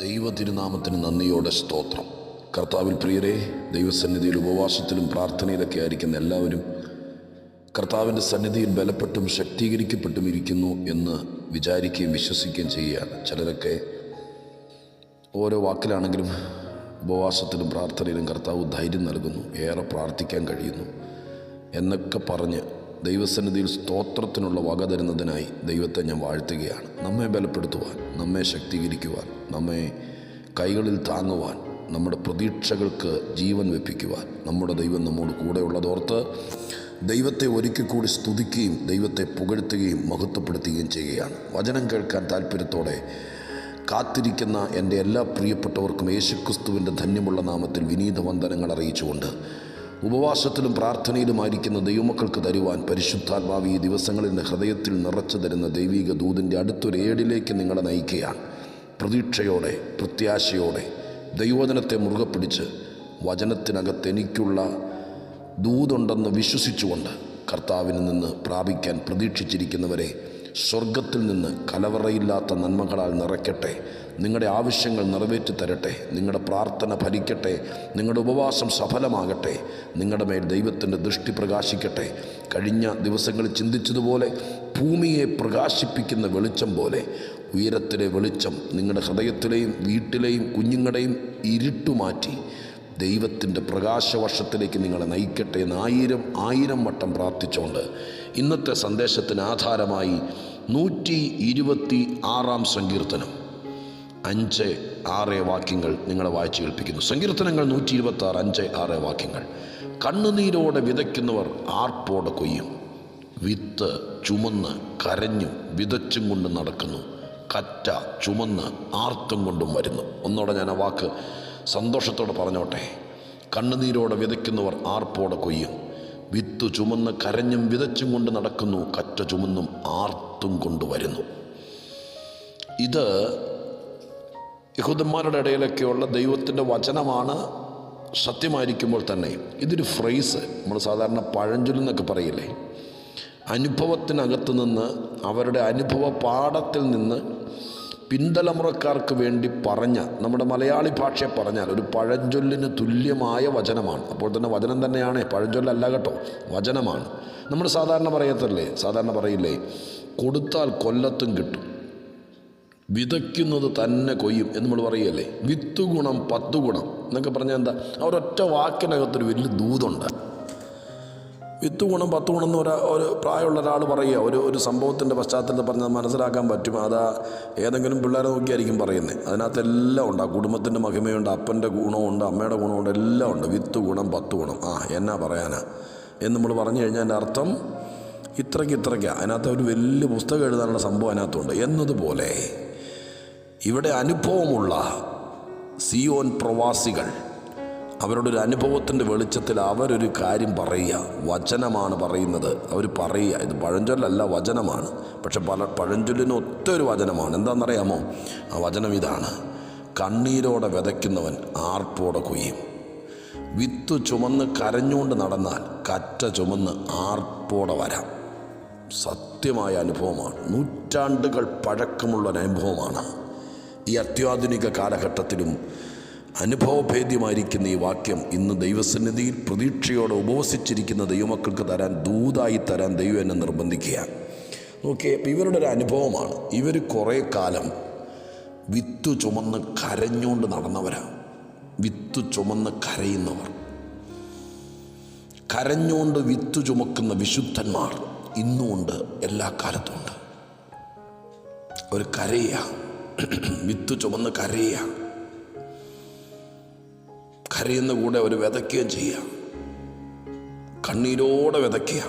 ദൈവ തിരുനാമത്തിന് നന്ദിയോടെ സ്തോത്രം. കർത്താവിൽ പ്രിയരെ ദൈവസന്നിധിയിൽ ഉപവാസത്തിലും പ്രാർത്ഥനയിലൊക്കെ ആയിരിക്കുന്ന എല്ലാവരും കർത്താവിന്റെ സന്നിധിയിൽ ബലപ്പെട്ടും ശക്തീകരിക്കപ്പെട്ടും ഇരിക്കുന്നു എന്ന് വിചാരിക്കുകയും വിശ്വസിക്കുകയും ചെയ്യുകയാണ്. ചിലരൊക്കെ ഓരോ വാക്കിലാണെങ്കിലും ഉപവാസത്തിലും പ്രാർത്ഥനയിലും കർത്താവ് ധൈര്യം നൽകുന്നു ഏറെ പ്രാർത്ഥിക്കാൻ കഴിയുന്നു എന്നൊക്കെ പറഞ്ഞ് ദൈവസന്നിധിയിൽ സ്തോത്രത്തിനുള്ള വക തരുന്നതിനായി ദൈവത്തെ ഞാൻ വാഴ്ത്തുകയാണ്. നമ്മെ ബലപ്പെടുത്തുവാൻ നമ്മെ ശക്തീകരിക്കുവാൻ നമ്മെ കൈകളിൽ താങ്ങുവാൻ നമ്മുടെ പ്രതീക്ഷകൾക്ക് ജീവൻ വെപ്പിക്കുവാൻ നമ്മുടെ ദൈവം നമ്മോട് കൂടെയുള്ളതോർത്ത് ദൈവത്തെ ഒരിക്കൽ കൂടി സ്തുതിക്കുകയും ദൈവത്തെ പുകഴ്ത്തുകയും മഹത്വപ്പെടുത്തുകയും ചെയ്യുകയാണ്. വചനം കേൾക്കാൻ താല്പര്യത്തോടെ കാത്തിരിക്കുന്ന എന്റെ എല്ലാ പ്രിയപ്പെട്ടവർക്കും യേശുക്രിസ്തുവിന്റെ ധന്യമുള്ള നാമത്തിൽ വിനീത വന്ദനങ്ങൾ അറിയിച്ചുകൊണ്ട് ഉപവാസത്തിലും പ്രാർത്ഥനയിലുമായിരിക്കുന്ന ദൈവമക്കൾക്ക് തരുവാൻ പരിശുദ്ധാത്മാവ് ഈ ദിവസങ്ങളിൽ ഹൃദയത്തിൽ നിറച്ചു തരുന്ന ദൈവിക ദൂതിന്റെ അടുത്തൊരു ഏടിലേക്ക് നിങ്ങളെ നയിക്കുകയാണ് പ്രതീക്ഷയോടെ പ്രത്യാശയോടെ ദൈവവചനത്തെ മുറുകെ പിടിച്ച് വചനത്തിനകത്ത് എനിക്കുള്ള ദൂതുണ്ടെന്ന് വിശ്വസിച്ചുകൊണ്ട് കർത്താവിൽ നിന്ന് പ്രാപിക്കാൻ പ്രതീക്ഷിച്ചിരിക്കുന്നവരെ സ്വർഗത്തിൽ നിന്ന് കലവറയില്ലാത്ത നന്മകളാൽ നിറയ്ക്കട്ടെ. നിങ്ങളുടെ ആവശ്യങ്ങൾ നിറവേറ്റി തരട്ടെ. നിങ്ങളുടെ പ്രാർത്ഥന ഫലിക്കട്ടെ. നിങ്ങളുടെ ഉപവാസം സഫലമാകട്ടെ. നിങ്ങളുടെ മേൽ ദൈവത്തിന്റെ ദൃഷ്ടി പ്രകാശിക്കട്ടെ. കഴിഞ്ഞ ദിവസങ്ങളിൽ ചിന്തിച്ചതുപോലെ ഭൂമിയെ പ്രകാശിപ്പിക്കുന്ന വെളിച്ചം പോലെ ഉയരത്തിലെ വെളിച്ചം നിങ്ങളുടെ ഹൃദയത്തിലെയും വീട്ടിലെയും കുഞ്ഞുങ്ങളുടെയും ഇരുട്ടുമാറ്റി ദൈവത്തിന്റെ പ്രകാശവർഷത്തിലേക്ക് നിങ്ങളെ നയിക്കട്ടെ എന്ന് ആയിരം ആയിരം വട്ടം പ്രാർത്ഥിച്ചുകൊണ്ട് ഇന്നത്തെ സന്ദേശത്തിന് ആധാരമായി നൂറ്റി ഇരുപത്തി ആറാം സങ്കീർത്തനം. അഞ്ച് ആറ് വാക്യങ്ങൾ നിങ്ങളെ വായിച്ചു കേൾപ്പിക്കുന്നു. സങ്കീർത്തനങ്ങൾ നൂറ്റി ഇരുപത്തി ആറ് അഞ്ച് ആറ് വാക്യങ്ങൾ. കണ്ണുനീരോടെ വിതയ്ക്കുന്നവർ ആർപ്പോടെ കൊയ്യും? വിത്ത് ചുമന്ന് കരഞ്ഞു വിതച്ചും കൊണ്ട് നടക്കുന്നു. കറ്റ ചുമന്ന് ആർത്തും കൊണ്ടും വരുന്നു. ഒന്നോടെ ഞാൻ ആ വാക്ക് സന്തോഷത്തോടെ പറഞ്ഞോട്ടെ. കണ്ണുനീരോടെ വിതയ്ക്കുന്നവർ ആർപ്പോടെ കൊയ്യും? വിത്ത് ചുമന്ന് കരഞ്ഞും വിതച്ചും കൊണ്ട് നടക്കുന്നു. കറ്റ ചുമന്നും ആർത്തും കൊണ്ടുവരുന്നു ഇത് യഹൂദന്മാരുടെ ഇടയിലൊക്കെയുള്ള ദൈവത്തിന്റെ വചനമാണ് സത്യമായിരിക്കുമ്പോൾ തന്നെ. ഇതൊരു ഫ്രേസ് നമ്മൾ സാധാരണ പഴഞ്ചൊല്ലെന്നൊക്കെ പറയില്ലേ? അനുഭവത്തിനകത്ത് നിന്ന് അവരുടെ അനുഭവ പാഠത്തിൽ നിന്ന് പിന്തലമുറക്കാർക്ക് വേണ്ടി പറഞ്ഞ നമ്മുടെ മലയാളി ഭാഷയെ പറഞ്ഞാൽ ഒരു പഴഞ്ചൊല്ലിന് തുല്യമായ വചനമാണ്. അപ്പോൾ തന്നെ വചനം തന്നെയാണ്. പഴഞ്ചൊല്ലല്ല കേട്ടോ വചനമാണ്. നമ്മൾ സാധാരണ പറയത്തല്ലേ? സാധാരണ പറയില്ലേ? കൊടുത്താൽ കൊല്ലത്തും കിട്ടും. വിതയ്ക്കുന്നത് തന്നെ കൊയ്യും എന്ന് നമ്മൾ പറയുകയല്ലേ വിത്ത് ഗുണം പത്ത് ഗുണം എന്നൊക്കെ പറഞ്ഞാൽ എന്താ? അവരൊറ്റ വാക്കിനകത്തൊരു വലിയ ദൂതുണ്ട്. വിത്ത് ഗുണം പത്ത് ഗുണം എന്ന് ഒരാ പ്രായമുള്ള ഒരാൾ പറയുക. ഒരു ഒരു സംഭവത്തിന്റെ പശ്ചാത്തലത്തിൽ പറഞ്ഞാൽ മനസ്സിലാക്കാൻ പറ്റും. അതാ ഏതെങ്കിലും പിള്ളേരെ നോക്കിയായിരിക്കും പറയുന്നത്. അതിനകത്തെല്ലാം ഉണ്ട്. ആ കുടുംബത്തിന്റെ മഹിമയുണ്ട് അപ്പന്റെ ഗുണമുണ്ട് അമ്മയുടെ ഗുണമുണ്ട് എല്ലാം ഉണ്ട്. വിത്ത് ഗുണം പത്ത് ഗുണം. ആ എന്നാ പറയാനാ? എന്ന് നമ്മൾ പറഞ്ഞു കഴിഞ്ഞാൽ എന്റെ അർത്ഥം ഇത്രയ്ക്ക് ഇത്രയ്ക്കാണ് അതിനകത്ത് ഒരു വലിയ പുസ്തകം എഴുതാനുള്ള സംഭവം അതിനകത്തുണ്ട്. എന്നതുപോലെ ഇവിടെ അനുഭവമുള്ള സിയോൻ പ്രവാസികൾ അവരുടെ ഒരു അനുഭവത്തിന്റെ വെളിച്ചത്തിൽ അവരൊരു കാര്യം പറയുക. വചനമാണ് പറയുന്നത്. അവർ പറയുക. ഇത് പഴഞ്ചൊല്ലല്ല വചനമാണ്. പക്ഷെ പല പഴഞ്ചൊല്ലിന് ഒറ്റൊരു വചനമാണ്. എന്താണെന്നറിയാമോ? ആ വചനം ഇതാണ്. കണ്ണീരോടെ വിതയ്ക്കുന്നവൻ ആർപ്പോടെ കൊയ്യും. വിത്ത് ചുമന്ന് കരഞ്ഞുകൊണ്ട് നടന്നാൽ കറ്റ ചുമന്ന് ആർപ്പോടെ വരാം. സത്യമായ അനുഭവമാണ്. നൂറ്റാണ്ടുകൾ പഴക്കമുള്ള അനുഭവമാണ്. ഈ അത്യാധുനിക കാലഘട്ടത്തിലും അനുഭവഭേദ്യമായിരിക്കുന്ന ഈ വാക്യം ഇന്ന് ദൈവസന്നിധിയിൽ പ്രതീക്ഷയോടെ ഉപവസിച്ചിരിക്കുന്ന ദൈവമക്കൾക്ക് തരാൻ ദൂതായി തരാൻ ദൈവം എന്നെ നിർബന്ധിക്കുക അപ്പം ഇവരുടെ ഒരു അനുഭവമാണ്. ഇവർ കുറേ കാലം വിത്ത് ചുമന്ന് കരഞ്ഞുകൊണ്ട് നടന്നവരാണ് വിത്ത് ചുമന്ന് കരയുന്നവർ. കരഞ്ഞുകൊണ്ട് വിത്ത് ചുമക്കുന്ന വിശുദ്ധന്മാർ ഇന്നുമുണ്ട് എല്ലാ കാലത്തുമുണ്ട്. ഒരു കരയുക വിത്ത് ചുമന്ന് കരയുക കരയുന്ന കൂടെ അവർ വിതയ്ക്കുകയും ചെയ്യുക കണ്ണീരോടെ വിതയ്ക്കുക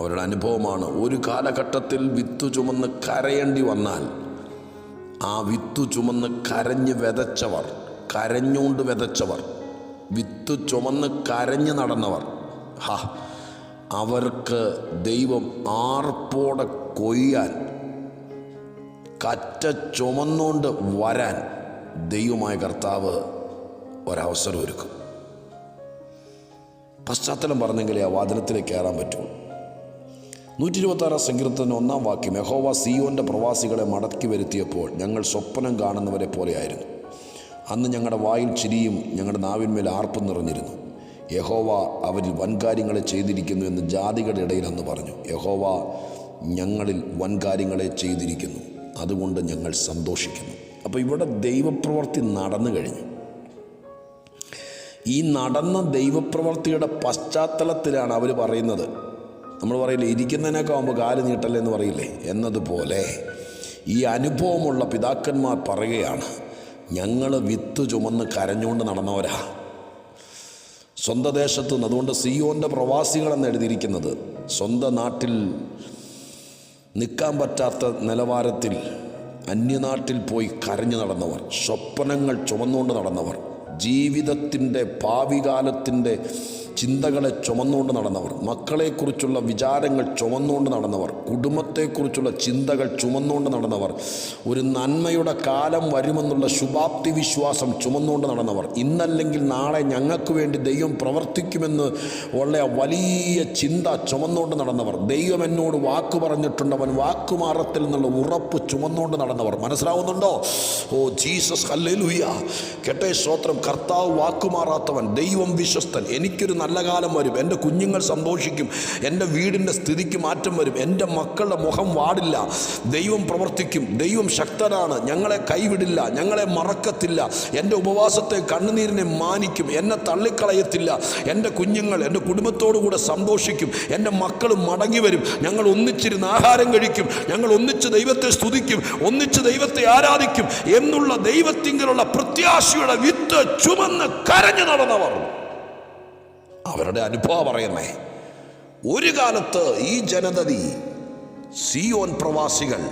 അവരുടെ അനുഭവമാണ് ഒരു കാലഘട്ടത്തിൽ വിത്തു ചുമന്ന് കരയേണ്ടി വന്നാൽ ആ വിത്തു ചുമന്ന് കരഞ്ഞ് വിതച്ചവർ കരഞ്ഞുകൊണ്ട് വിതച്ചവർ വിത്തു ചുമന്ന് കരഞ്ഞ് നടന്നവർ ഹാ അവർക്ക് ദൈവം ആർപ്പോടെ കൊയ്യാൻ കറ്റ ചുമന്നുകൊണ്ട് വരാൻ ദൈവമായ കർത്താവ് ഒരവസരം ഒരുക്കും. പശ്ചാത്തലം പറഞ്ഞെങ്കിലേ ആ വാദനത്തിലേക്ക് കയറാൻ പറ്റൂ. നൂറ്റി ഇരുപത്താറാം സങ്കീർത്തന ഒന്നാം വാക്യം യഹോവ സിയോന്റെ പ്രവാസികളെ മടക്കി വരുത്തിയപ്പോൾ ഞങ്ങൾ സ്വപ്നം കാണുന്നവരെ പോലെയായിരുന്നു. അന്ന് ഞങ്ങളുടെ വായിൽ ചിരിയും ഞങ്ങളുടെ നാവിന്മേൽ ആർപ്പും നിറഞ്ഞിരുന്നു. യഹോവ അവരിൽ വൻകാര്യങ്ങളെ ചെയ്തിരിക്കുന്നു എന്ന് ജാതികളുടെ ഇടയിൽ അന്ന് പറഞ്ഞു. യഹോവ ഞങ്ങളിൽ വൻകാര്യങ്ങളെ ചെയ്തിരിക്കുന്നു. അതുകൊണ്ട് ഞങ്ങൾ സന്തോഷിക്കുന്നു. അപ്പോൾ ഇവിടെ ദൈവപ്രവൃത്തി നടന്നു കഴിഞ്ഞു. ഈ നടന്ന ദൈവപ്രവർത്തിയുടെ പശ്ചാത്തലത്തിലാണ് അവർ പറയുന്നത്. നമ്മൾ പറയില്ലേ ഇരിക്കുന്നതിനൊക്കെ ആകുമ്പോൾ കാൽ നീട്ടല്ലേ എന്ന് പറയില്ലേ? എന്നതുപോലെ ഈ അനുഭവമുള്ള പിതാക്കന്മാർ പറയുകയാണ് ഞങ്ങൾ വിത്ത് ചുമന്ന് കരഞ്ഞുകൊണ്ട് നടന്നവരാ. സ്വന്തം ദേശത്തു നിന്ന് അതുകൊണ്ട് സിയോന്റെ പ്രവാസികളെന്ന് എഴുതിയിരിക്കുന്നത് സ്വന്തം നാട്ടിൽ നിൽക്കാൻ പറ്റാത്ത നിലവാരത്തിൽ അന്യനാട്ടിൽ പോയി കരഞ്ഞു നടന്നവർ സ്വപ്നങ്ങൾ ചുമന്നുകൊണ്ട് നടന്നവർ ജീവിതത്തിന്റെ ഭാവികാലത്തിന്റെ ചിന്തകളെ ചുമന്നുകൊണ്ട് നടന്നവർ മക്കളെക്കുറിച്ചുള്ള വിചാരങ്ങൾ ചുമന്നുകൊണ്ട് നടന്നവർ കുടുംബത്തെക്കുറിച്ചുള്ള ചിന്തകൾ ചുമന്നുകൊണ്ട് നടന്നവർ ഒരു നന്മയുടെ കാലം വരുമെന്നുള്ള ശുഭാപ്തി വിശ്വാസം ചുമന്നുകൊണ്ട് നടന്നവർ ഇന്നല്ലെങ്കിൽ നാളെ ഞങ്ങൾക്ക് വേണ്ടി ദൈവം പ്രവർത്തിക്കുമെന്ന് ഉള്ള വലിയ ചിന്ത ചുമന്നുകൊണ്ട് നടന്നവർ ദൈവം എന്നോട് വാക്ക് പറഞ്ഞിട്ടുണ്ട് അവൻ വാക്കുമാറത്തിൽ നിന്നുള്ള ഉറപ്പ് ചുമന്നുകൊണ്ട് നടന്നവർ. മനസ്സിലാവുന്നുണ്ടോ? ഓ ജീസസ് ഹല്ലേലൂയ. കേട്ടേ സ്തോത്രം. കർത്താവ് വാക്കുമാറാത്തവൻ ദൈവം വിശ്വസ്തൻ. എനിക്കൊരു നല്ല കാലം വരും. എന്റെ കുഞ്ഞുങ്ങൾ സന്തോഷിക്കും. എന്റെ വീടിന്റെ സ്ഥിതിക്ക് മാറ്റം വരും. എന്റെ മക്കളുടെ മുഖം വാടില്ല. ദൈവം പ്രവർത്തിക്കും. ദൈവം ശക്തനാണ്. ഞങ്ങളെ കൈവിടില്ല. ഞങ്ങളെ മറക്കത്തില്ല. എന്റെ ഉപവാസത്തെ കണ്ണുനീരിനെ മാനിക്കും. എന്നെ തള്ളിക്കളയത്തില്ല. എന്റെ കുഞ്ഞുങ്ങൾ എന്റെ കുടുംബത്തോടു കൂടെ സന്തോഷിക്കും. എന്റെ മക്കൾ മടങ്ങി വരും. ഞങ്ങൾ ഒന്നിച്ചിരുന്ന് ആഹാരം കഴിക്കും. ഞങ്ങൾ ഒന്നിച്ച് ദൈവത്തെ സ്തുതിക്കും. ഒന്നിച്ച് ദൈവത്തെ ആരാധിക്കും. എന്നുള്ള ദൈവത്തിങ്കലുള്ള പ്രത്യാശയുടെ വിത്ത് ചുമന്ന് കരഞ്ഞു നടന്നവർ. അവരുടെ അനുഭവം പറയുന്നേ. ഒരു കാലത്ത് ഈ ജനതതി സിയോൻ പ്രവാസികൾ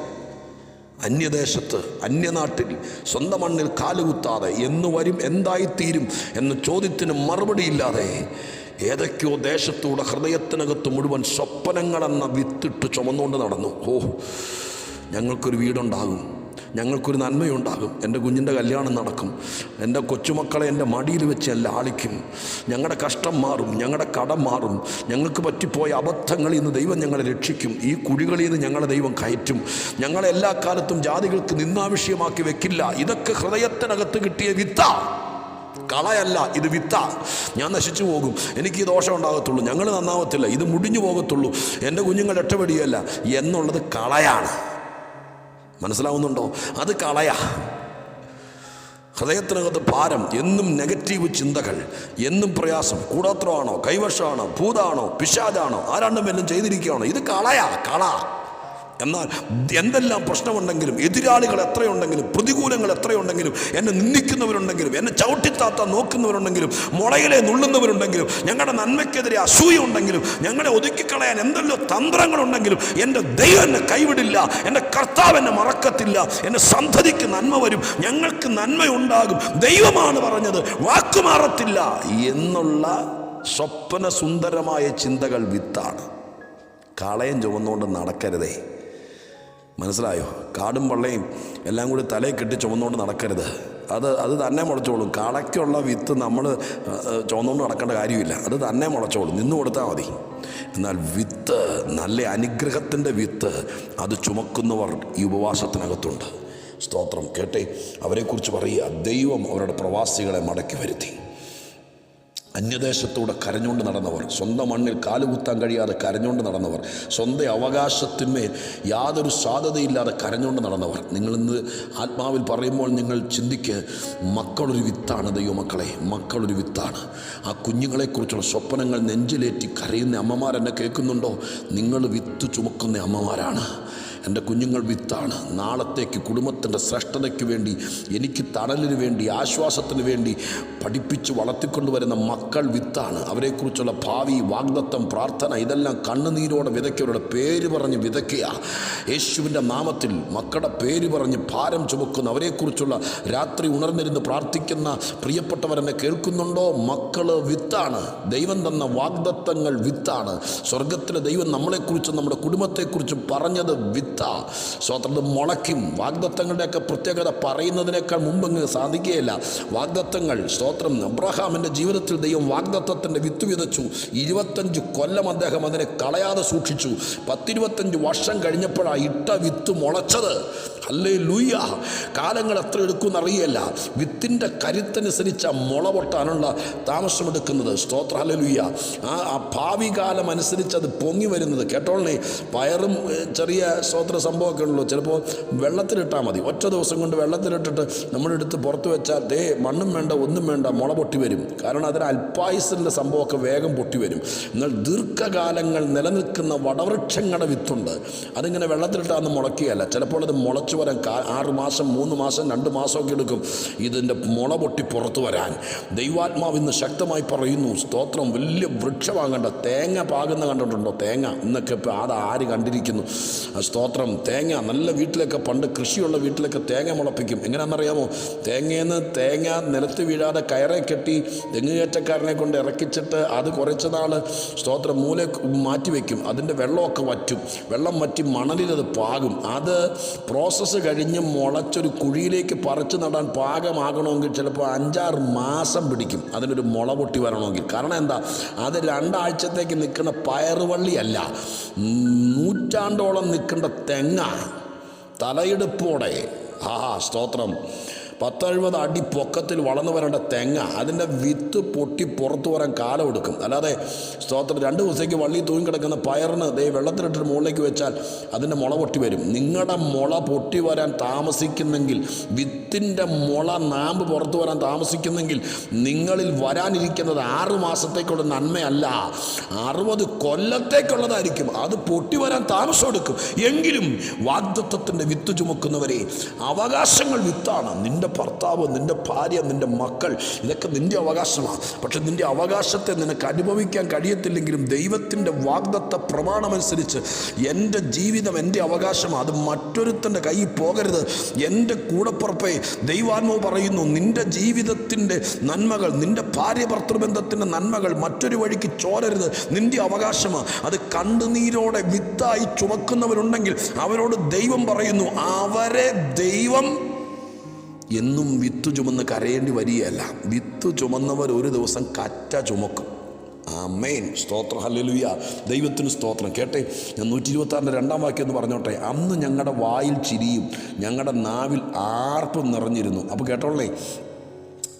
അന്യദേശത്ത് അന്യനാട്ടിൽ സ്വന്തം മണ്ണിൽ കാലുകുത്താതെ എന്ന് വരും എന്തായിത്തീരും എന്ന ചോദ്യത്തിന് മറുപടിയില്ലാതെ ഏതൊക്കെയോ ദേശത്തൂടെ ഹൃദയത്തിനകത്ത് മുഴുവൻ സ്വപ്നങ്ങളെന്ന വിത്തിട്ട് ചുമന്നുകൊണ്ട് നടന്നു. ഓ ഞങ്ങൾക്കൊരു വീടുണ്ടാകും. ഞങ്ങൾക്കൊരു നന്മയുണ്ടാകും. എന്റെ കുഞ്ഞിന്റെ കല്യാണം നടക്കും. എന്റെ കൊച്ചുമക്കളെ എന്റെ മടിയിൽ വെച്ച് ലാളിക്കും ഞങ്ങളുടെ കഷ്ടം മാറും. ഞങ്ങളുടെ കടം മാറും. ഞങ്ങൾക്ക് പറ്റിപ്പോയ അബദ്ധങ്ങളിൽ നിന്ന് ദൈവം ഞങ്ങളെ രക്ഷിക്കും. ഈ കുഴികളിൽ നിന്ന് ഞങ്ങളെ ദൈവം കയറ്റും. ഞങ്ങളെ എല്ലാ കാലത്തും ജാതികൾക്ക് നിന്നാവിഷയമാക്കി വെക്കില്ല. ഇതൊക്കെ ഹൃദയത്തിനകത്ത് കിട്ടിയ വിത്ത. കളയല്ല ഇത് വിത്ത. ഞാൻ നശിച്ചു പോകും. എനിക്ക് ഈ ദോഷം ഉണ്ടാകത്തുള്ളൂ. ഞങ്ങൾ നന്നാവത്തില്ല. ഇത് മുടിഞ്ഞു പോകത്തുള്ളൂ. എന്റെ കുഞ്ഞുങ്ങൾ രക്ഷപ്പെടുകയല്ല എന്നുള്ളത് കളയാണ്. മനസ്സിലാവുന്നുണ്ടോ? അത് കളയാ. ഹൃദയത്തിനകത്ത് ഭാരം എന്നും നെഗറ്റീവ് ചിന്തകൾ എന്നും പ്രയാസം കൂടാത്രമാണോ കൈവശമാണോ ഭൂതാണോ പിശാജാണോ ആരാണ്ടും എല്ലാം ചെയ്തിരിക്കുകയാണോ? ഇത് കളയാ കള. എന്നാൽ എന്തെല്ലാം പ്രശ്നമുണ്ടെങ്കിലും എതിരാളികൾ എത്രയുണ്ടെങ്കിലും പ്രതികൂലങ്ങൾ എത്രയുണ്ടെങ്കിലും എന്നെ നിന്ദിക്കുന്നവരുണ്ടെങ്കിലും എന്നെ ചവിട്ടിത്താത്ത നോക്കുന്നവരുണ്ടെങ്കിലും മുളയിലെ നുള്ളുന്നവരുണ്ടെങ്കിലും ഞങ്ങളുടെ നന്മയ്ക്കെതിരെ അസൂയ ഉണ്ടെങ്കിലും ഞങ്ങളെ ഒതുക്കിക്കളയാൻ എന്തെല്ലോ തന്ത്രങ്ങളുണ്ടെങ്കിലും എന്റെ ദൈവം എന്നെ കൈവിടില്ല എന്റെ കർത്താവ് എന്നെ മറക്കത്തില്ല എന്റെ സന്ധതിക്ക് നന്മ വരും ഞങ്ങൾക്ക് നന്മയുണ്ടാകും ദൈവമാണ് പറഞ്ഞത് വാക്കുമാറത്തില്ല എന്നുള്ള സ്വപ്ന സുന്ദരമായ ചിന്തകൾ വിത്താണ്. കാളയം ചുമന്നുകൊണ്ട് നടക്കരുതേ. മനസ്സിലായോ? കാടും പള്ളയും എല്ലാം കൂടി തലയിൽ കെട്ടി ചുമന്നുകൊണ്ട് നടക്കരുത്. അത് അത് തന്നെ മുളച്ചോളും. കാളയ്ക്കുള്ള വിത്ത് നമ്മൾ ചുമന്നുകൊണ്ട് നടക്കേണ്ട കാര്യമില്ല. അത് തന്നെ മുളച്ചോളും. നിന്ന് കൊടുത്താൽ മതി. എന്നാൽ വിത്ത് നല്ല അനുഗ്രഹത്തിന്റെ വിത്ത് അത് ചുമക്കുന്നവർ ഈ ഉപവാസത്തിനകത്തുണ്ട്. സ്തോത്രം. കേട്ടെ അവരെക്കുറിച്ച് പറയുക. ദൈവം അവരുടെ പ്രവാസികളെ മടക്കി വരുത്തി. അന്യദേശത്തൂടെ കരഞ്ഞുകൊണ്ട് നടന്നവർ സ്വന്തം മണ്ണിൽ കാലുകുത്താൻ കഴിയാതെ കരഞ്ഞുകൊണ്ട് നടന്നവർ സ്വന്തം അവകാശത്തിന്മേൽ യാതൊരു സാധ്യതയില്ലാതെ കരഞ്ഞുകൊണ്ട് നടന്നവർ. നിങ്ങൾ ഇന്ന് ആത്മാവിൽ പറയുമ്പോൾ നിങ്ങൾ ചിന്തിക്ക് മക്കളൊരു വിത്താണ് ദൈവമക്കളെ മക്കളൊരു വിത്താണ്. ആ കുഞ്ഞുങ്ങളെക്കുറിച്ചുള്ള സ്വപ്നങ്ങൾ നെഞ്ചിലേറ്റി കരയുന്ന അമ്മമാരെന്നെ കേൾക്കുന്നുണ്ടോ? നിങ്ങൾ വിത്ത് ചുമക്കുന്ന അമ്മമാരാണ്. എന്റെ കുഞ്ഞുങ്ങൾ വിത്താണ്. നാളത്തേക്ക് കുടുംബത്തിന്റെ ശ്രേഷ്ഠതയ്ക്ക് വേണ്ടി എനിക്ക് തണലിന് വേണ്ടി ആശ്വാസത്തിന് വേണ്ടി പഠിപ്പിച്ച് വളർത്തിക്കൊണ്ടുവരുന്ന മക്കൾ വിത്താണ്. അവരെക്കുറിച്ചുള്ള ഭാവി വാഗ്ദത്തം പ്രാർത്ഥന ഇതെല്ലാം കണ്ണുനീരോടെ വിതയ്ക്കവരുടെ പേര് പറഞ്ഞ് വിതയ്ക്കുക. യേശുവിന്റെ നാമത്തിൽ മക്കളുടെ പേര് പറഞ്ഞ് ഭാരം ചുമക്കുന്ന അവരെക്കുറിച്ചുള്ള രാത്രി ഉണർന്നിരുന്ന് പ്രാർത്ഥിക്കുന്ന പ്രിയപ്പെട്ടവരെന്നെ കേൾക്കുന്നുണ്ടോ? മക്കൾ വിത്താണ്. ദൈവം തന്ന വാഗ്ദത്തങ്ങൾ വിത്താണ്. സ്വർഗത്തിലെ ദൈവം നമ്മളെക്കുറിച്ചും നമ്മുടെ കുടുംബത്തെക്കുറിച്ചും പറഞ്ഞത് വിത്ത് വിത്താ സ്വാതന്ത്ര്യം മുളയ്ക്കും വാഗ്ദത്തങ്ങളുടെയൊക്കെ പ്രത്യേകത പറയുന്നതിനേക്കാൾ മുമ്പ് അങ്ങ് സാധിക്കുകയില്ല. വാഗ്ദത്തങ്ങൾ സ്തോത്രം അബ്രഹാമിന്റെ ജീവിതത്തിൽ ദൈവം വാഗ്ദത്തത്തിന്റെ വിത്ത് വിതച്ചു. ഇരുപത്തഞ്ച് കൊല്ലം അദ്ദേഹം അതിനെ കളയാതെ സൂക്ഷിച്ചു. പത്തിരുപത്തഞ്ച് വർഷം കഴിഞ്ഞപ്പോഴാണ് ഇട്ട വിത്ത് മുളച്ചത്. അല്ലേ ലൂയ്യ കാലങ്ങൾ എത്ര എടുക്കുമെന്ന് അറിയില്ല വിത്തിന്റെ കരുത്തനുസരിച്ച് മുള പൊട്ടാനുള്ള താമസമെടുക്കുന്നത് സ്തോത്ര അല്ലേ ലൂയ്യ ആ ഭാവി കാലം അനുസരിച്ച് അത് പൊങ്ങി വരുന്നത്. കേട്ടോളേ പയറും ചെറിയ സ്തോത്ര സംഭവമൊക്കെ ഉള്ളൂ. ചിലപ്പോൾ വെള്ളത്തിലിട്ടാൽ മതി. ഒറ്റ ദിവസം കൊണ്ട് വെള്ളത്തിലിട്ടിട്ട് നമ്മളെടുത്ത് പുറത്ത് വെച്ചാൽ ദേ മണ്ണും വേണ്ട ഒന്നും വേണ്ട മുള പൊട്ടി വരും. കാരണം അതിന് അൽപ്പായുസിന്റെ സംഭവമൊക്കെ വേഗം പൊട്ടി വരും. എന്നാൽ ദീർഘകാലങ്ങൾ നിലനിൽക്കുന്ന വടവൃക്ഷങ്ങളുടെ വിത്തുണ്ട്. അതിങ്ങനെ വെള്ളത്തിലിട്ടാന്ന് മുളക്കുകയല്ല ചിലപ്പോൾ അത് മുളച്ചു വരാൻ ആറ് മാസം മൂന്ന് മാസം രണ്ട് മാസമൊക്കെ എടുക്കും. ഇതിന്റെ മുള പൊട്ടി പുറത്തു വരാൻ. ദൈവാത്മാവ് ഇന്ന് ശക്തമായി പറയുന്നു സ്തോത്രം. വലിയ വൃക്ഷമാകണ്ട തേങ്ങ പാകുന്ന കണ്ടിട്ടുണ്ടോ? തേങ്ങ. ഇന്നൊക്കെ ഇപ്പോൾ അത് ആര് കണ്ടിരിക്കുന്നു? ആ സ്തോത്രം തേങ്ങ നല്ല വീട്ടിലൊക്കെ പണ്ട് കൃഷിയുള്ള വീട്ടിലൊക്കെ തേങ്ങ മുളപ്പിക്കും. എങ്ങനെയാണെന്നറിയാമോ? തേങ്ങയെന്ന് തേങ്ങ നിലത്ത് വീഴാതെ കയറെ കെട്ടി തെങ്ങുകയറ്റക്കാരനെ കൊണ്ട് ഇറക്കിച്ചിട്ട് അത് കുറച്ച് നാൾ സ്തോത്രം മൂല മാറ്റി വയ്ക്കും അതിന്റെ വെള്ളമൊക്കെ വറ്റും. വെള്ളം വറ്റി മണലിലത് പാകും. അത് പ്രോസസ്സ് കഴിഞ്ഞ് മുളച്ചൊരു കുഴിയിലേക്ക് പറിച്ചു നടാൻ പാകമാകണമെങ്കിൽ ചിലപ്പോൾ അഞ്ചാറ് മാസം പിടിക്കും. അതിനൊരു മുള പൊട്ടി വരണമെങ്കിൽ. കാരണം എന്താ? അത് രണ്ടാഴ്ചത്തേക്ക് നിൽക്കുന്ന പയറുവള്ളിയല്ല. നൂറ്റാണ്ടോളം നിൽക്കേണ്ട തെങ്ങ തലയെടുപ്പോടെ. ആ സ്തോത്രം. പത്തെഴുപത് അടി പൊക്കത്തിൽ വളർന്നു വരേണ്ട തെങ്ങ അതിന്റെ വിത്ത് പൊട്ടി പുറത്തു വരാൻ കാലം എടുക്കും. അല്ലാതെ സ്തോത്രം രണ്ട് ദിവസത്തേക്ക് വള്ളി തൂങ്ങി കിടക്കുന്ന പയറിന് ദേ വെള്ളത്തിലിട്ടിട്ട് മുകളിലേക്ക് വെച്ചാൽ അതിന്റെ മുള പൊട്ടി വരും. നിങ്ങളുടെ മുള പൊട്ടി വരാൻ താമസിക്കുന്നെങ്കിൽ വിത്തിന്റെ മുള നാമ്പ് പുറത്തു വരാൻ താമസിക്കുന്നെങ്കിൽ നിങ്ങളിൽ വരാനിരിക്കുന്നത് ആറ് മാസത്തേക്കുള്ള നന്മയല്ല. അറുപത് കൊല്ലത്തേക്കുള്ളതായിരിക്കും. അത് പൊട്ടി വരാൻ താമസം എടുക്കും. എങ്കിലും വാഗ്ദത്വത്തിന്റെ വിത്ത് ചുമക്കുന്നവരെ അവകാശങ്ങൾ വിത്താണ്. നിന്റെ ഭർത്താവ് നിന്റെ ഭാര്യ നിന്റെ മക്കൾ ഇതൊക്കെ നിന്റെ അവകാശമാണ്. പക്ഷെ നിന്റെ അവകാശത്തെ നിനക്ക് അനുഭവിക്കാൻ കഴിയത്തില്ലെങ്കിലും ദൈവത്തിന്റെ വാഗ്ദത്ത പ്രമാണമനുസരിച്ച് എന്റെ ജീവിതം എന്റെ അവകാശമാണ്. അത് മറ്റൊരുത്തന്റെ കയ്യിൽ പോകരുത്. എന്റെ കൂടപ്പുറപ്പെ ദൈവാത്മാവ് പറയുന്നു നിന്റെ ജീവിതത്തിന്റെ നന്മകൾ നിന്റെ ഭാര്യ ഭർത്തൃബന്ധത്തിന്റെ നന്മകൾ മറ്റൊരു വഴിക്ക് ചോരരുത്. നിന്റെ അവകാശമാണ്. അത് കണ്ണുനീരോടെ വിത്തായി ചുമക്കുന്നവരുണ്ടെങ്കിൽ അവരോട് ദൈവം പറയുന്നു അവരെ ദൈവം എന്നും വിത്തു ചുമന്ന് കരയേണ്ടി വരികയല്ല. വിത്ത് ചുമന്നവർ ഒരു ദിവസം കറ്റ ചുമക്കും. ആ മെയിൻ സ്തോത്രം. ഹല്ലേലൂയ. ദൈവത്തിന് സ്തോത്രം. കേട്ടെ ഞാൻ നൂറ്റി ഇരുപത്താറിന്റെ രണ്ടാം വാക്യം എന്ന് പറഞ്ഞോട്ടെ? അന്ന് ഞങ്ങളുടെ വായിൽ ചിരിയും ഞങ്ങളുടെ നാവിൽ ആർപ്പും നിറഞ്ഞിരുന്നു. അപ്പോൾ കേട്ടോളേ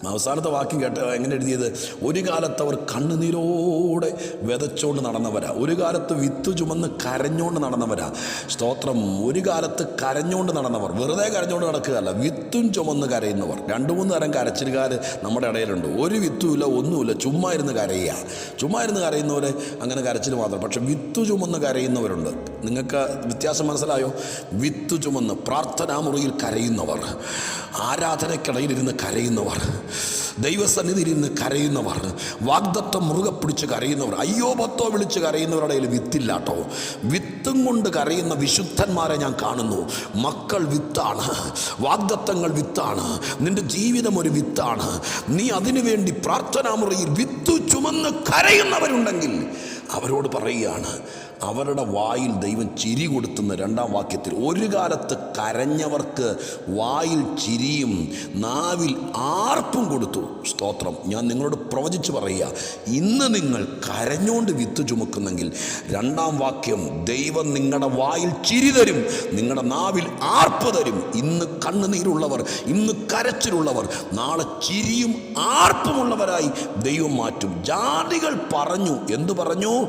അവസാനത്തെ വാക്യം കേട്ട എങ്ങനെ എഴുതിയത്? ഒരു കാലത്ത് അവർ കണ്ണുനീരോടെ വിതച്ചോണ്ട് നടന്നവരാ. ഒരു കാലത്ത് വിത്ത് ചുമന്ന് കരഞ്ഞോണ്ട് നടന്നവരാ. സ്തോത്രം. ഒരു കാലത്ത് കരഞ്ഞോണ്ട് നടന്നവർ. വെറുതെ കരഞ്ഞോണ്ട് നടക്കുകയല്ല. വിത്തും ചുമന്ന് കരയുന്നവർ. രണ്ട് മൂന്ന് തരം കരച്ചിലുകാർ നമ്മുടെ ഇടയിലുണ്ട്. ഒരു വിത്തുമില്ല ഒന്നുമില്ല. ചുമ്മാ ഇരുന്ന് കരയുക. ചുമ്മാ ഇരുന്ന് കരയുന്നവർ അങ്ങനെ കരച്ചിൽ മാത്രം. പക്ഷെ വിത്ത് ചുമന്ന് കരയുന്നവരുണ്ട്. നിങ്ങൾക്ക് വ്യത്യാസം മനസ്സിലായോ? വിത്ത് ചുമന്ന് പ്രാർത്ഥനാ മുറിയിൽ കരയുന്നവർ ആരാധനയ്ക്കിടയിലിരുന്ന് കരയുന്നവർ ദൈവസന്നിധിയിൽ ഇരുന്ന് കരയുന്നവർ വാഗ്ദത്വം മുറുകെ പിടിച്ച് കരയുന്നവർ അയ്യോ പത്തോ വിളിച്ച് കരയുന്നവരുടെ കയ്യിൽ വിത്തില്ലാട്ടോ. വിത്തും കൊണ്ട് കരയുന്ന വിശുദ്ധന്മാരെ ഞാൻ കാണുന്നു. മക്കൾ വിത്താണ് വാഗ്ദത്തങ്ങൾ വിത്താണ് നിന്റെ ജീവിതം ഒരു വിത്താണ്. നീ അതിനു വേണ്ടി പ്രാർത്ഥനാമുറിയിൽ വിത്തു ചുമന്ന് കരയുന്നവരുണ്ടെങ്കിൽ അവരോട് പറയുകയാണ് അവരുടെ വായിൽ ദൈവം ചിരി കൊടുത്തുന്ന രണ്ടാം വാക്യത്തിൽ ഒരു കാലത്ത് കരഞ്ഞവർക്ക് വായിൽ ചിരിയും നാവിൽ ആർപ്പും കൊടുത്തു. സ്തോത്രം. ഞാൻ നിങ്ങളോട് പ്രവചിച്ച് പറയുക ഇന്ന് നിങ്ങൾ കരഞ്ഞുകൊണ്ട് വിത്ത് ചുമക്കുന്നെങ്കിൽ രണ്ടാം വാക്യം ദൈവം നിങ്ങളുടെ വായിൽ ചിരി തരും നിങ്ങളുടെ നാവിൽ ആർപ്പ് തരും. ഇന്ന് കണ്ണുനീരുള്ളവർ ഇന്ന് കരച്ചിലുള്ളവർ നാളെ ചിരിയും ആർപ്പുമുള്ളവരായി ദൈവം മാറ്റും. ജാതികൾ പറഞ്ഞു എന്തു പറഞ്ഞു?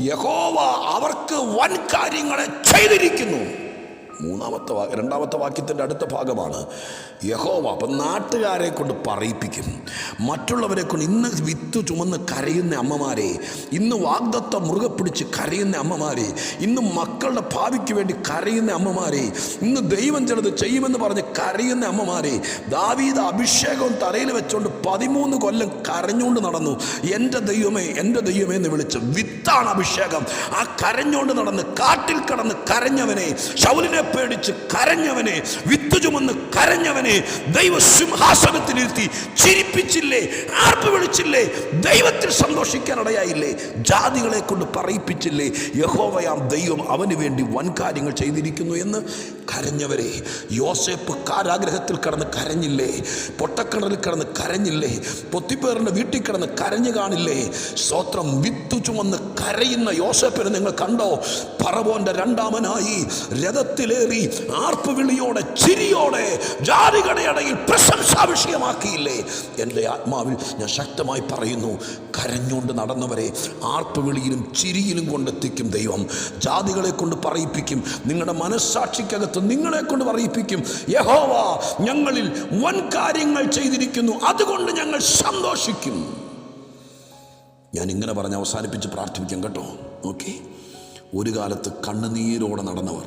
യഹോവ അവർക്ക് വൻ കാര്യങ്ങളെ ചെയ്തിരിക്കുന്നു. മൂന്നാമത്തെ വാ രണ്ടാമത്തെ വാക്യത്തിന്റെ അടുത്ത ഭാഗമാണ്. യഹോവ അപ്പം നാട്ടുകാരെ കൊണ്ട് പറയിപ്പിക്കും. മറ്റുള്ളവരെ കൊണ്ട് ഇന്ന് വിത്ത് ചുമന്ന് കരയുന്ന അമ്മമാരെ ഇന്ന് വാഗ്ദത്ത മുറുകെ പിടിച്ച് കരയുന്ന അമ്മമാരെ ഇന്ന് മക്കളുടെ ഭാവിക്ക് വേണ്ടി കരയുന്ന അമ്മമാരെ ഇന്ന് ദൈവം ചിലത് ചെയ്യുമെന്ന് പറഞ്ഞ് കരയുന്ന അമ്മമാരെ ദാവീദ് അഭിഷേകവും തലയിൽ വെച്ചുകൊണ്ട് പതിമൂന്ന് കൊല്ലം കരഞ്ഞുകൊണ്ട് നടന്നു. എന്റെ ദൈവമേ എന്റെ ദൈവമേ എന്ന് വിളിച്ച് വിത്താണ് അഭിഷേകം. ആ കരഞ്ഞുകൊണ്ട് നടന്ന് കാട്ടിൽ കടന്ന് കരഞ്ഞവനെ ശൗലിനെ പേടിച്ച് കരഞ്ഞവനെ വിത്ത് ചുമന്ന് കരഞ്ഞവനെ ദൈവ സിംഹാസനത്തിലിരുത്തി ചിരിപ്പിച്ചില്ലേ ആർപ്പ് വിളിച്ചില്ലേ ദൈവത്തിൽ സന്തോഷിക്കാനിടയായില്ലേ ജാതികളെ കൊണ്ട് പറയിപ്പിച്ചില്ലേ യഹോവയാം ദൈവം അവന് വേണ്ടി വൻ കാര്യങ്ങൾ ചെയ്തിരിക്കുന്നു എന്ന് കരഞ്ഞവരെ യോസേപ്പ് കാരാഗ്രഹത്തിൽ കിടന്ന് കരഞ്ഞില്ലേ? പൊട്ടക്കിണറിൽ കിടന്ന് കരഞ്ഞില്ലേ? പൊത്തിപ്പേറിന്റെ വീട്ടിൽ കിടന്ന് കരഞ്ഞു കാണില്ലേ? സ്തോത്രം വിത്തു ചുമന്ന് കരയുന്ന യോസേപ്പിനെ നിങ്ങൾ കണ്ടോ? പറവോന്റെ രണ്ടാമനായി രഥത്തിലേറി ആർപ്പുവിളിയോടെ ചിരിയോടെ ജാതികടയടയിൽ പ്രശംസാ വിഷയമാക്കിയില്ലേ? എന്റെ ആത്മാവിൽ ഞാൻ ശക്തമായി പറയുന്നു കരഞ്ഞുകൊണ്ട് നടന്നവരെ ആർപ്പ് വിളിയിലും ചിരിയിലും കൊണ്ടെത്തിക്കും ദൈവം. ജാതികളെ കൊണ്ട് പറയിപ്പിക്കും. നിങ്ങളുടെ മനസ്സാക്ഷിക്കകത്ത് നിങ്ങളെ കൊണ്ട് പറയിപ്പിക്കും. യഹോവ ഞങ്ങളിൽ വൻ കാര്യങ്ങൾ ചെയ്തിരിക്കുന്നു. അതുകൊണ്ട് ഞങ്ങൾ സന്തോഷിക്കും. ഞാൻ ഇങ്ങനെ പറഞ്ഞ് അവസാനിപ്പിച്ച് പ്രാർത്ഥിപ്പിക്കാം കേട്ടോ. ഓക്കെ ഒരു കാലത്ത് കണ്ണുനീരോടെ നടന്നവർ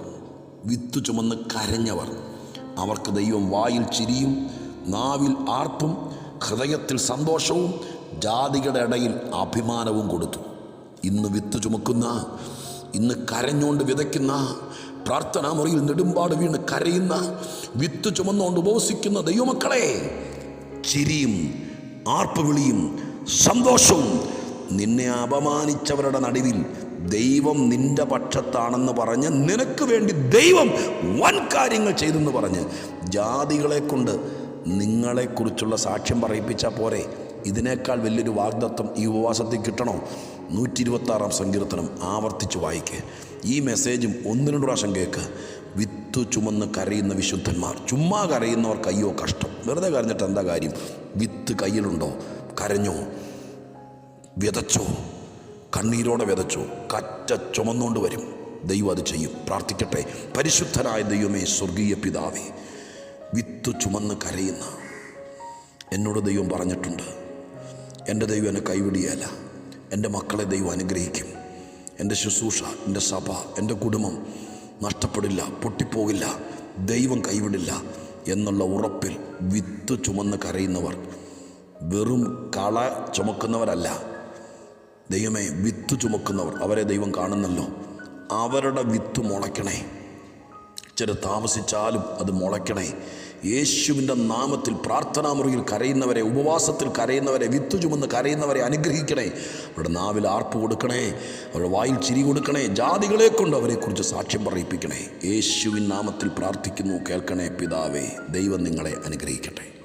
വിത്ത് ചുമന്ന് കരഞ്ഞവർ അവർക്ക് ദൈവം വായിൽ ചിരിയും നാവിൽ ആർപ്പും ഹൃദയത്തിൽ സന്തോഷവും ജാതികളുടെ ഇടയിൽ അഭിമാനവും കൊടുത്തു. ഇന്ന് വിത്ത് ചുമക്കുന്ന ഇന്ന് കരഞ്ഞുകൊണ്ട് വിതയ്ക്കുന്ന പ്രാർത്ഥനാ മുറിയിൽ നെടുമ്പാട് വീണ് കരയുന്ന വിത്ത് ചുമന്നുകൊണ്ട് ഉപവസിക്കുന്ന ദൈവമക്കളെ ചിരിയും ആർപ്പുവിളിയും സന്തോഷവും നിന്നെ അപമാനിച്ചവരുടെ നടുവിൽ ദൈവം നിന്റെ പക്ഷത്താണെന്ന് പറഞ്ഞ് നിനക്ക് വേണ്ടി ദൈവം വൻ കാര്യങ്ങൾ ചെയ്തെന്ന് പറഞ്ഞ് ജാതികളെ കൊണ്ട് നിങ്ങളെക്കുറിച്ചുള്ള സാക്ഷ്യം പറയിപ്പിച്ചാൽ പോരെ. ഇതിനേക്കാൾ വലിയൊരു വാഗ്ദത്വം ഈ ഉപവാസത്തിൽ കിട്ടണോ? നൂറ്റി ഇരുപത്താറാം സങ്കീർത്തനം ആവർത്തിച്ച് വായിക്ക്. ഈ മെസ്സേജും ഒന്ന് രണ്ട് പ്രാവശ്യം കേൾക്ക് വിത്ത് ചുമന്ന് കരയുന്ന വിശുദ്ധന്മാർ. ചുമ്മാ കരയുന്നവർക്ക് അയ്യോ കഷ്ടം. വെറുതെ കരഞ്ഞിട്ട് എന്താ കാര്യം? വിത്ത് കയ്യിലുണ്ടോ? കരഞ്ഞോ? വിതച്ചോ? കണ്ണീരോടെ വിതച്ചോ? കറ്റ ചുമന്നുകൊണ്ട് വരും. ദൈവം അത് ചെയ്യും. പ്രാർത്ഥിക്കട്ടെ. പരിശുദ്ധനായ ദൈവമേ സ്വർഗീയ പിതാവേ വിത്ത് ചുമന്ന് കരയുന്ന എന്നോട് ദൈവം പറഞ്ഞിട്ടുണ്ട്. എന്റെ ദൈവം എന്നെ കൈവിടിയല്ല എന്റെ മക്കളെ ദൈവം അനുഗ്രഹിക്കും. എന്റെ ശുശ്രൂഷ എന്റെ സഭ എന്റെ കുടുംബം നഷ്ടപ്പെടില്ല പൊട്ടിപ്പോകില്ല ദൈവം കൈവിടില്ല എന്നുള്ള ഉറപ്പിൽ വിത്ത് ചുമന്ന് കരയുന്നവർ വെറും കള ചുമക്കുന്നവരല്ല. ദൈവമേ വിത്ത് ചുമക്കുന്നവർ അവരെ ദൈവം കാണുന്നല്ലോ. അവരുടെ വിത്ത് മുളയ്ക്കണേ. ചില താമസിച്ചാലും അത് മുളയ്ക്കണേ. യേശുവിന്റെ നാമത്തിൽ പ്രാർത്ഥനാ മുറിയിൽ കരയുന്നവരെ ഉപവാസത്തിൽ കരയുന്നവരെ വിത്ത് ചുമന്ന് കരയുന്നവരെ അനുഗ്രഹിക്കണേ. അവരുടെ നാവിൽ ആർപ്പ് കൊടുക്കണേ. അവരുടെ വായിൽ ചിരി കൊടുക്കണേ. ജാതികളെ കൊണ്ട് അവരെക്കുറിച്ച് സാക്ഷ്യം പറയിപ്പിക്കണേ. യേശുവിൻ നാമത്തിൽ പ്രാർത്ഥിക്കുന്നു. കേൾക്കണേ പിതാവേ. ദൈവം നിങ്ങളെ അനുഗ്രഹിക്കട്ടെ.